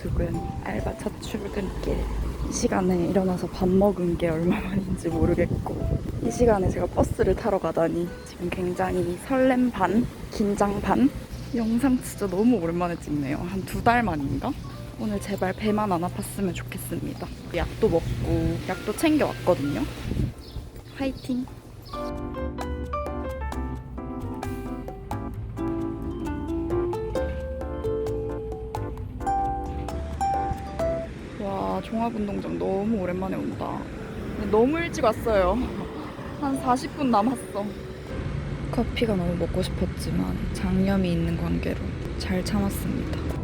두근두근 알바 첫 출근길. 이 시간에 일어나서 밥 먹은 게 얼마만인지 모르겠고 이 시간에 제가 버스를 타러 가다니 지금 굉장히 설렘 반 긴장 반. 영상 진짜 너무 오랜만에 찍네요. 한 두 달 만인가? 오늘 제발 배만 안 아팠으면 좋겠습니다. 약도 먹고 약도 챙겨왔거든요. 화이팅 와 종합운동장 너무 오랜만에 온다. 너무 일찍 왔어요. 한 40분 남았어. 커피가 너무 먹고 싶었지만 장염이 있는 관계로 잘 참았습니다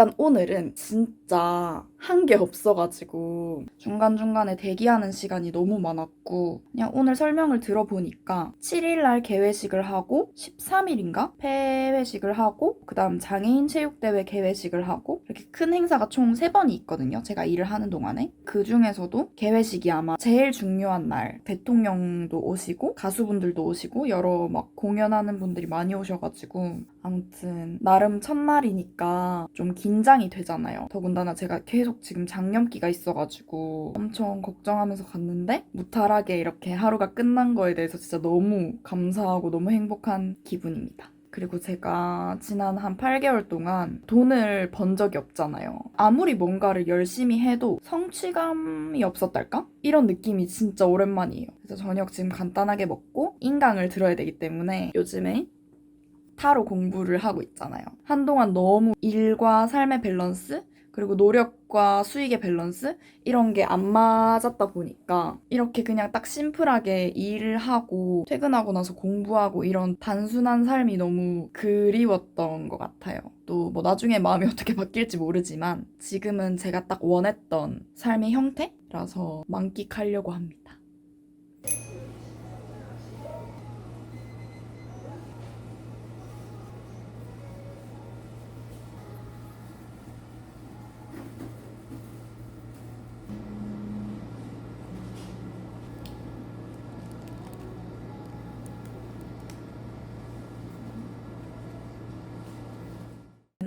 일단 오늘은 진짜 한 게 없어가지고 중간중간에 대기하는 시간이 너무 많았고 그냥 오늘 설명을 들어보니까 7일날 개회식을 하고 13일인가? 폐회식을 하고 그 다음 장애인 체육대회 개회식을 하고 이렇게 큰 행사가 총 3번이 있거든요. 제가 일을 하는 동안에. 그 중에서도 개회식이 아마 제일 중요한 날 대통령도 오시고 가수분들도 오시고 여러 막 공연하는 분들이 많이 오셔가지고 아무튼 나름 첫날이니까 좀 긴장이 되잖아요. 더군다나 제가 계속 지금 장염기가 있어가지고 엄청 걱정하면서 갔는데 무탈하게 이렇게 하루가 끝난 거에 대해서 진짜 너무 감사하고 너무 행복한 기분입니다. 그리고 제가 지난 한 8개월 동안 돈을 번 적이 없잖아요. 아무리 뭔가를 열심히 해도 성취감이 없었달까? 이런 느낌이 진짜 오랜만이에요. 그래서 저녁 지금 간단하게 먹고 인강을 들어야 되기 때문에 요즘에 타로 공부를 하고 있잖아요. 한동안 너무 일과 삶의 밸런스, 그리고 노력과 수익의 밸런스 이런 게 안 맞았다 보니까 이렇게 그냥 딱 심플하게 일을 하고 퇴근하고 나서 공부하고 이런 단순한 삶이 너무 그리웠던 것 같아요. 또 뭐 나중에 마음이 어떻게 바뀔지 모르지만 지금은 제가 딱 원했던 삶의 형태라서 만끽하려고 합니다.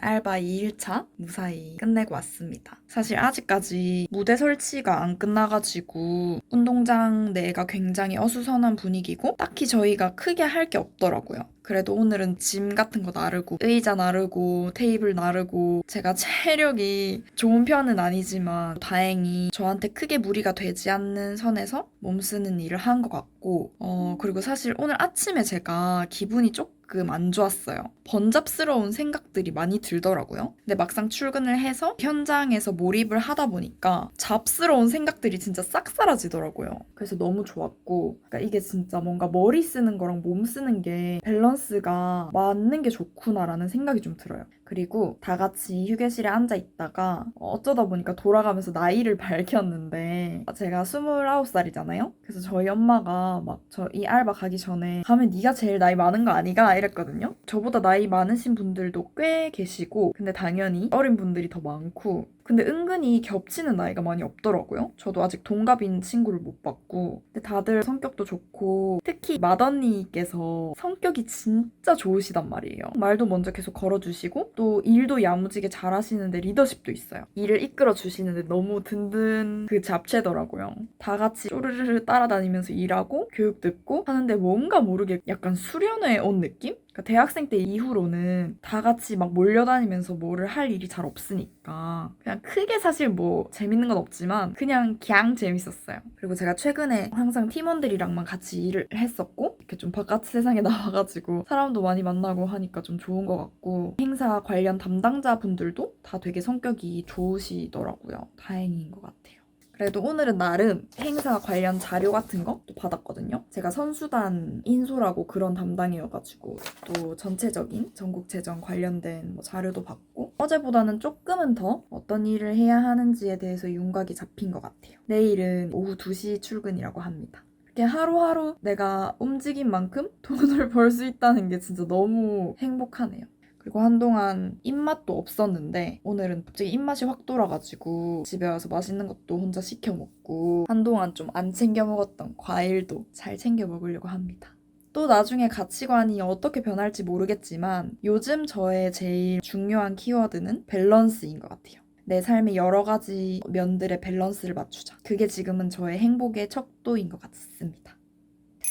알바 2일차 무사히 끝내고 왔습니다. 사실 아직까지 무대 설치가 안 끝나가지고 운동장 내가 굉장히 어수선한 분위기고 딱히 저희가 크게 할 게 없더라고요. 그래도 오늘은 짐 같은 거 나르고 의자 나르고 테이블 나르고 제가 체력이 좋은 편은 아니지만 다행히 저한테 크게 무리가 되지 않는 선에서 몸 쓰는 일을 한 것 같고 어 그리고 사실 오늘 아침에 제가 기분이 조금 안 좋았어요. 번잡스러운 생각들이 많이 들더라고요. 근데 막상 출근을 해서 현장에서 몰입을 하다 보니까 잡스러운 생각들이 진짜 싹 사라지더라고요. 그래서 너무 좋았고 그러니까 이게 진짜 뭔가 머리 쓰는 거랑 몸 쓰는 게 밸런스 가 맞는 게 좋구나라는 생각이 좀 들어요. 그리고 다 같이 휴게실에 앉아 있다가 어쩌다 보니까 돌아가면서 나이를 밝혔는데 제가 29살이잖아요. 그래서 저희 엄마가 막 저 이 알바 가기 전에 가면 네가 제일 나이 많은 거 아니가 이랬거든요. 저보다 나이 많으신 분들도 꽤 계시고 근데 당연히 어린 분들이 더 많고 근데 은근히 겹치는 나이가 많이 없더라고요. 저도 아직 동갑인 친구를 못 봤고 근데 다들 성격도 좋고 특히 맏언니께서 성격이 진짜 좋으시단 말이에요. 말도 먼저 계속 걸어주시고 또 일도 야무지게 잘 하시는데 리더십도 있어요. 일을 이끌어 주시는데 너무 든든 그 잡채더라고요. 다 같이 쪼르르르 따라다니면서 일하고 교육 듣고 하는데 뭔가 모르게 약간 수련회 온 느낌? 그러니까 대학생 때 이후로는 다 같이 막 몰려다니면서 뭐를 할 일이 잘 없으니까 그냥 크게 사실 뭐 재밌는 건 없지만 그냥 그냥 재밌었어요. 그리고 제가 최근에 항상 팀원들이랑만 같이 일을 했었고 이렇게 좀 바깥 세상에 나와가지고 사람도 많이 만나고 하니까 좀 좋은 것 같고 행사 관련 담당자분들도 다 되게 성격이 좋으시더라고요. 다행인 것 같아요. 그래도 오늘은 나름 행사 관련 자료 같은 것도 받았거든요. 제가 선수단 인솔하고 그런 담당이어가지고 또 전체적인 전국체전 관련된 뭐 자료도 받고 어제보다는 조금은 더 어떤 일을 해야 하는지에 대해서 윤곽이 잡힌 것 같아요. 내일은 오후 2시 출근이라고 합니다. 이렇게 하루하루 내가 움직인 만큼 돈을 벌 수 있다는 게 진짜 너무 행복하네요. 그리고 한동안 입맛도 없었는데 오늘은 갑자기 입맛이 확 돌아가지고 집에 와서 맛있는 것도 혼자 시켜 먹고 한동안 좀 안 챙겨 먹었던 과일도 잘 챙겨 먹으려고 합니다. 또 나중에 가치관이 어떻게 변할지 모르겠지만 요즘 저의 제일 중요한 키워드는 밸런스인 것 같아요. 내 삶의 여러 가지 면들의 밸런스를 맞추자. 그게 지금은 저의 행복의 척도인 것 같습니다.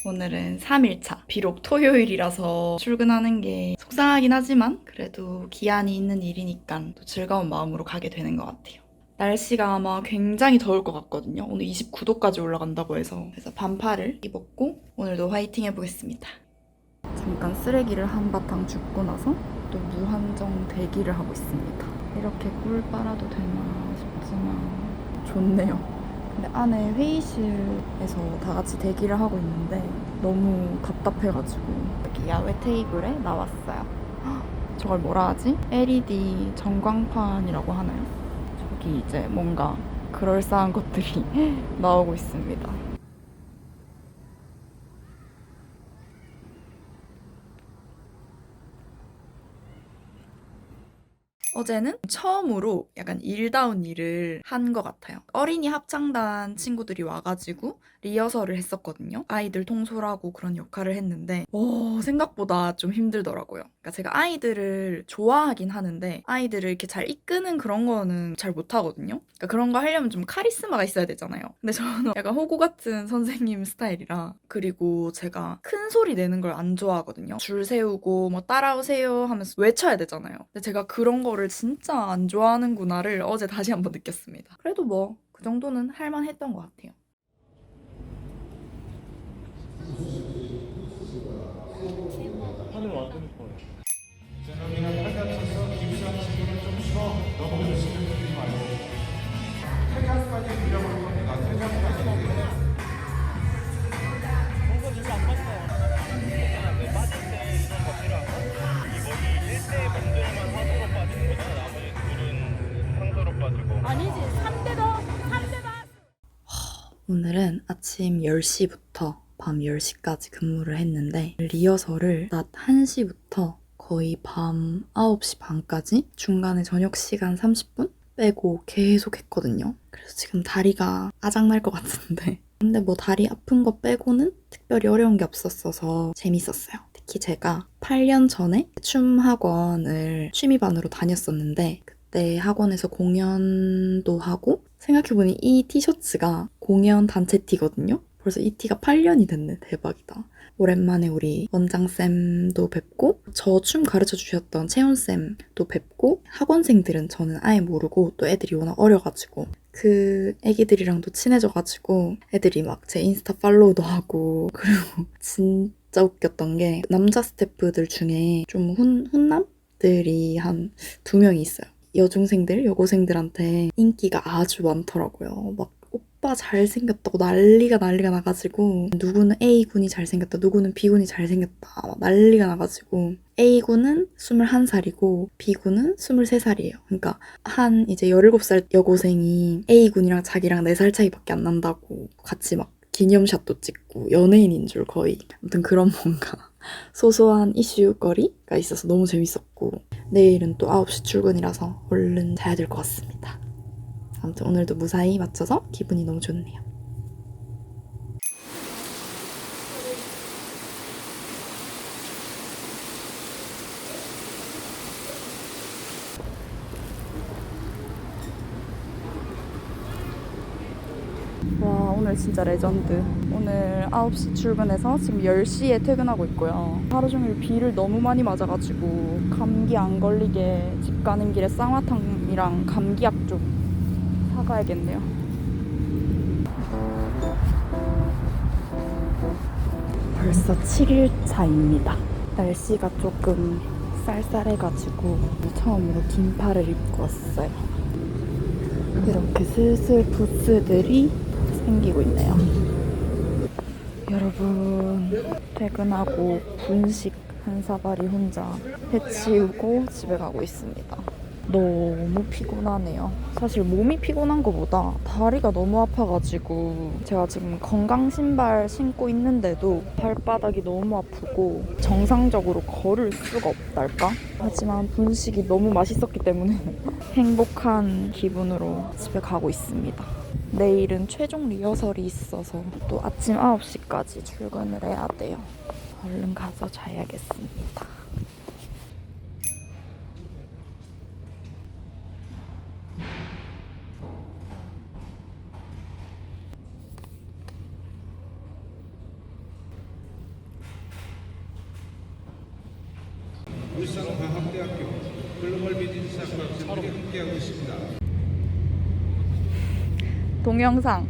오늘은 3일차. 비록 토요일이라서 출근하는 게 속상하긴 하지만 그래도 기한이 있는 일이니까 또 즐거운 마음으로 가게 되는 것 같아요. 날씨가 아마 굉장히 더울 것 같거든요. 오늘 29도까지 올라간다고 해서. 그래서 반팔을 입었고 오늘도 화이팅 해보겠습니다. 잠깐 쓰레기를 한바탕 줍고 나서 또 무한정 대기를 하고 있습니다. 이렇게 꿀 빨아도 되나 싶지만 좋네요. 근데 안에 회의실에서 다 같이 대기를 하고 있는데 너무 답답해가지고 여기 야외 테이블에 나왔어요. 헉, 저걸 뭐라 하지? LED 전광판이라고 하나요? 저기 이제 뭔가 그럴싸한 것들이 나오고 있습니다. 어제는 처음으로 약간 일다운 일을 한 것 같아요. 어린이 합창단 친구들이 와가지고 리허설을 했었거든요. 아이들 통솔하고 그런 역할을 했는데, 오, 생각보다 좀 힘들더라고요. 그러니까 제가 아이들을 좋아하긴 하는데, 아이들을 이렇게 잘 이끄는 그런 거는 잘 못하거든요. 그러니까 그런 거 하려면 좀 카리스마가 있어야 되잖아요. 근데 저는 약간 호구 같은 선생님 스타일이라, 그리고 제가 큰 소리 내는 걸 안 좋아하거든요. 줄 세우고 뭐 따라오세요 하면서 외쳐야 되잖아요. 근데 제가 그런 거를 진짜 안 좋아하는구나를 어제 다시 한번 느꼈습니다. 그래도 뭐 그 정도는 할만했던 것 같아요. 하늘 완전 좋아요. 오늘은 아침 10시부터 밤 10시까지 근무를 했는데 리허설을 낮 1시부터 거의 밤 9시 반까지 중간에 저녁 시간 30분 빼고 계속 했거든요. 그래서 지금 다리가 아작날 것 같은데 근데 뭐 다리 아픈 거 빼고는 특별히 어려운 게 없었어서 재밌었어요. 특히 제가 8년 전에 춤 학원을 취미반으로 다녔었는데 그때 학원에서 공연도 하고 생각해보니 이 티셔츠가 공연 단체 티거든요. 벌써 이 티가 8년이 됐네. 대박이다. 오랜만에 우리 원장쌤도 뵙고 저 춤 가르쳐 주셨던 채훈쌤도 뵙고 학원생들은 저는 아예 모르고 또 애들이 워낙 어려가지고 그 애기들이랑도 친해져가지고 애들이 막 제 인스타 팔로우도 하고 그리고 진짜 웃겼던 게 남자 스태프들 중에 좀 훈, 훈남 들이 한 두 명이 있어요. 여중생들, 여고생들한테 인기가 아주 많더라고요. 막 오빠 잘생겼다고 난리가 난리가 나가지고 누구는 A군이 잘생겼다, 누구는 B군이 잘생겼다 막 난리가 나가지고 A군은 21살이고 B군은 23살이에요. 그러니까 한 이제 17살 여고생이 A군이랑 자기랑 4살 차이밖에 안 난다고 같이 막 기념샷도 찍고 연예인인 줄 거의 아무튼 그런 뭔가 소소한 이슈거리가 있어서 너무 재밌었고 내일은 또 9시 출근이라서 얼른 자야 될 것 같습니다. 아무튼 오늘도 무사히 맞춰서 기분이 너무 좋네요. 와 오늘 진짜 레전드. 오늘 9시 출근해서 지금 10시에 퇴근하고 있고요. 하루 종일 비를 너무 많이 맞아가지고 감기 안 걸리게 집 가는 길에 쌍화탕이랑 감기약 좀 사가야겠네요. 벌써 7일 차입니다. 날씨가 조금 쌀쌀해가지고 처음으로 긴팔을 입고 왔어요. 이렇게 슬슬 부스들이 생기고 있네요. 여러분, 퇴근하고 분식 한 사발이 혼자 해치우고 집에 가고 있습니다. 너무 피곤하네요. 사실 몸이 피곤한 것보다 다리가 너무 아파가지고 제가 지금 건강 신발 신고 있는데도 발바닥이 너무 아프고 정상적으로 걸을 수가 없달까? 하지만 분식이 너무 맛있었기 때문에 행복한 기분으로 집에 가고 있습니다. 내일은 최종 리허설이 있어서 또 아침 9시까지 출근을 해야 돼요. 얼른 가서 자야겠습니다. 동영상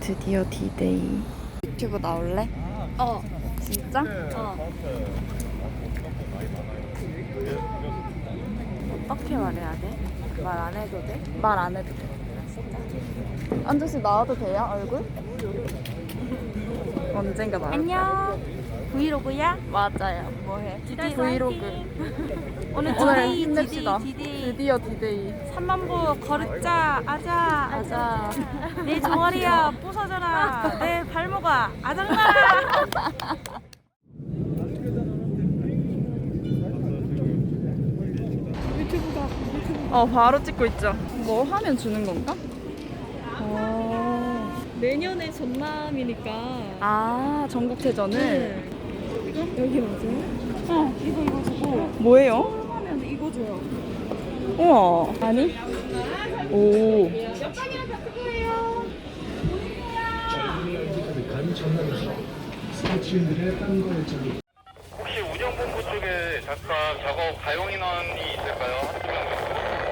드디어 디데이 유튜브 나올래? 어 진짜? 어 어떻게 말해야 돼? 말 안 해도 돼? 말 안 해도 돼 앉아서 나와도 돼요 얼굴? 언젠가 나올 안녕. 브이로그야? 맞아요 뭐해? 디데이 브이로그. 오늘 오늘 디데이, 힘냅시다 디데이, 디데이. 드디어 디데이 3만 보 걸었자. 아자. 가자 내 종아리야 부서져라. 내 발목아 아장나라. 어 바로 찍고 있죠. 뭐 하면 주는 건가? 어. 내년에 전남이니까 아 전국체전을 여기 맞아요? 어 이거 이거 주고 뭐예요? 하면 이거 줘요 우와 아니? 오 혹시 운영본부 쪽에 잠깐 작업 가용 인원이 있을까요?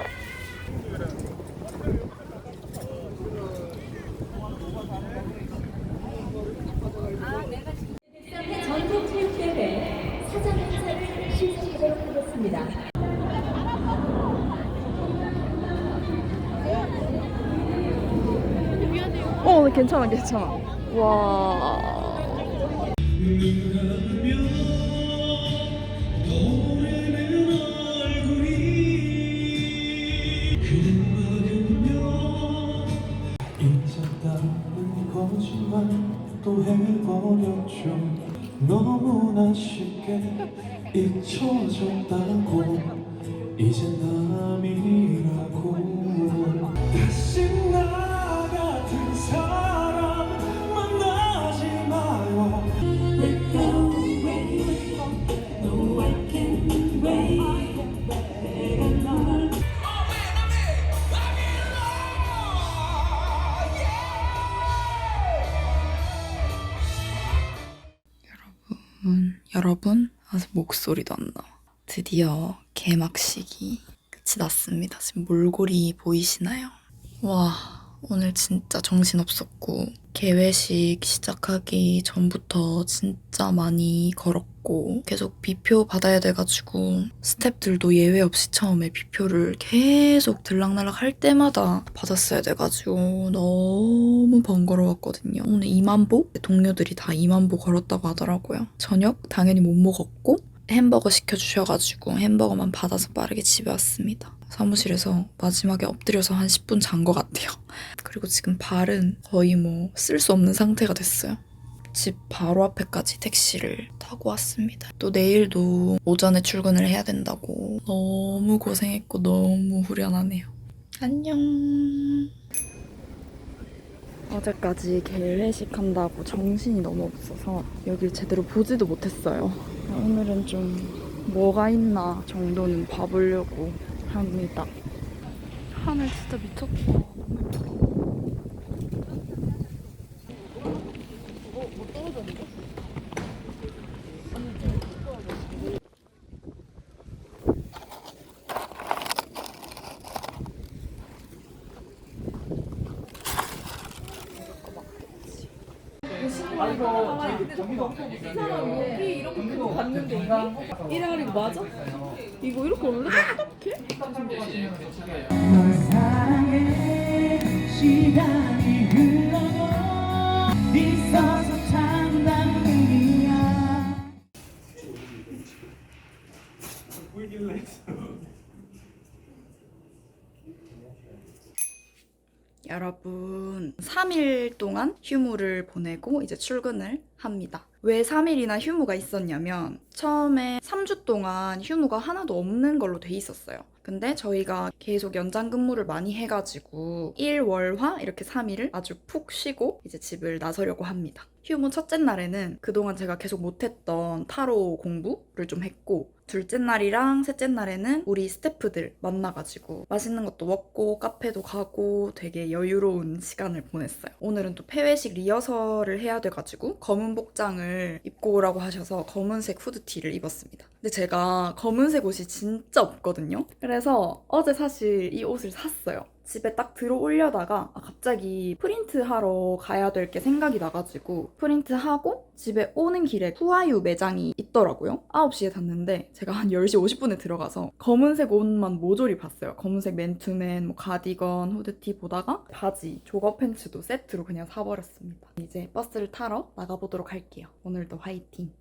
전국체육대회 사전 행사를 시작하도록 하겠습니다. 어 괜찮아 괜찮아. 와. 또 해버렸죠 너무나 쉽게 잊혀졌다고 목소리도 안 나와 드디어 개막식이 끝이 났습니다 지금 몰골이 보이시나요? 와 오늘 진짜 정신없었고 개회식 시작하기 전부터 진짜 많이 걸었고 계속 비표 받아야 돼가지고 스탭들도 예외 없이 처음에 비표를 계속 들락날락 할 때마다 받았어야 돼가지고 너무 번거로웠거든요. 오늘 2만 보? 동료들이 다 2만 보 걸었다고 하더라고요. 저녁 당연히 못 먹었고 햄버거 시켜주셔가지고 햄버거만 받아서 빠르게 집에 왔습니다. 사무실에서 마지막에 엎드려서 한 10분 잔 것 같아요. 그리고 지금 발은 거의 뭐 쓸 수 없는 상태가 됐어요. 집 바로 앞에까지 택시를 타고 왔습니다. 또 내일도 오전에 출근을 해야 된다고 너무 고생했고 너무 후련하네요. 안녕. 어제까지 개회식 한다고 정신이 너무 없어서 여길 제대로 보지도 못했어요. 오늘은 좀 뭐가 있나 정도는 봐보려고 합니다. 하늘 진짜 미쳤다. 이래가지고 맞아? 이거 이렇게 원래? 널 사랑해 시간이 흘 여러분, 3일 동안 휴무를 보내고 이제 출근을 합니다. 왜 3일이나 휴무가 있었냐면 처음에 3주 동안 휴무가 하나도 없는 걸로 돼 있었어요. 근데 저희가 계속 연장 근무를 많이 해가지고 1, 월, 화 이렇게 3일을 아주 푹 쉬고 이제 집을 나서려고 합니다. 휴무 첫째 날에는 그동안 제가 계속 못했던 타로 공부를 좀 했고 둘째 날이랑 셋째 날에는 우리 스태프들 만나가지고 맛있는 것도 먹고 카페도 가고 되게 여유로운 시간을 보냈어요. 오늘은 또 폐회식 리허설을 해야 돼가지고 검은 복장을 입고 오라고 하셔서 검은색 후드티를 입었습니다. 근데 제가 검은색 옷이 진짜 없거든요. 그래서 어제 사실 이 옷을 샀어요. 집에 딱 들어올려다가 아, 갑자기 프린트 하러 가야 될 게 생각이 나가지고 프린트 하고 집에 오는 길에 후아유 매장이 있더라고요. 9시에 닫는데 제가 한 10시 50분에 들어가서 검은색 옷만 모조리 봤어요. 검은색 맨투맨, 뭐 가디건, 후드티 보다가 바지, 조거 팬츠도 세트로 그냥 사버렸습니다. 이제 버스를 타러 나가보도록 할게요. 오늘도 화이팅!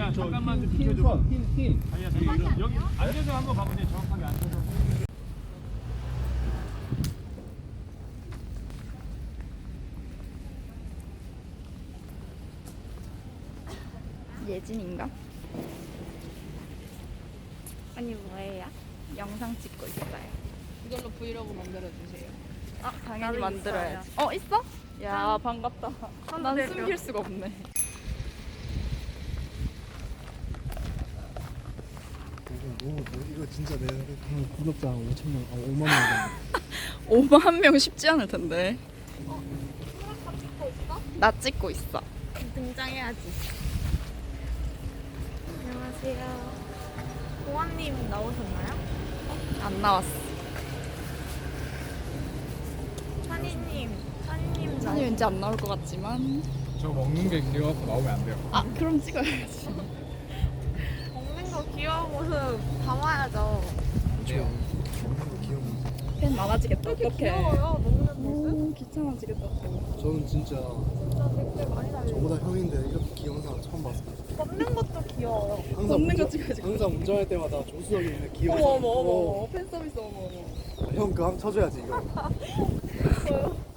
아니야 잠깐만 좀 비켜줘 흰흰 아니야 잠깐만 여기 앉아서 한번 가보세요 정확하게 앉아서 예진인가? 아니 뭐예요? 영상 찍고 있어요. 이걸로 브이로그 만들어 주세요. 아, 당연히 나도 만들어야지. 어, 있어? 야, 반갑다. 난. 숨길 수가 없네. 이거 너무 이거 진짜 내 구독자 5천 명, 아 5만 명. 5만 명 쉽지 않을 텐데. 나 찍고 있어. 등장해야지. 안녕하세요. 보아님 나오셨나요? 안 나왔어. 찬이님, 찬이님 사실 왠지 안 나올 것 같지만. 저 먹는 게 귀여워서 나오면 안 돼요 아, 그럼 찍어야지. 귀여운 모습 담아야죠. 귀여워. 팬 많아지겠다. 어떡해. 귀여워요, 먹는 모습. 오, 귀찮아지겠다. 저는 진짜 진짜 댓글 많이 달려. 저보다 형인데 이렇게 귀여운 사람 처음 봤어요. 먹는 것도 귀여워요. 항상 먹는 거 운전- 찍어야지. 항상 운전할 때마다 조수석에 있는 귀여운 어머, 사람. 어머, 어머, 어머. 팬 서비스, 어머, 어머. 형 그거 한번 쳐줘야지 이거.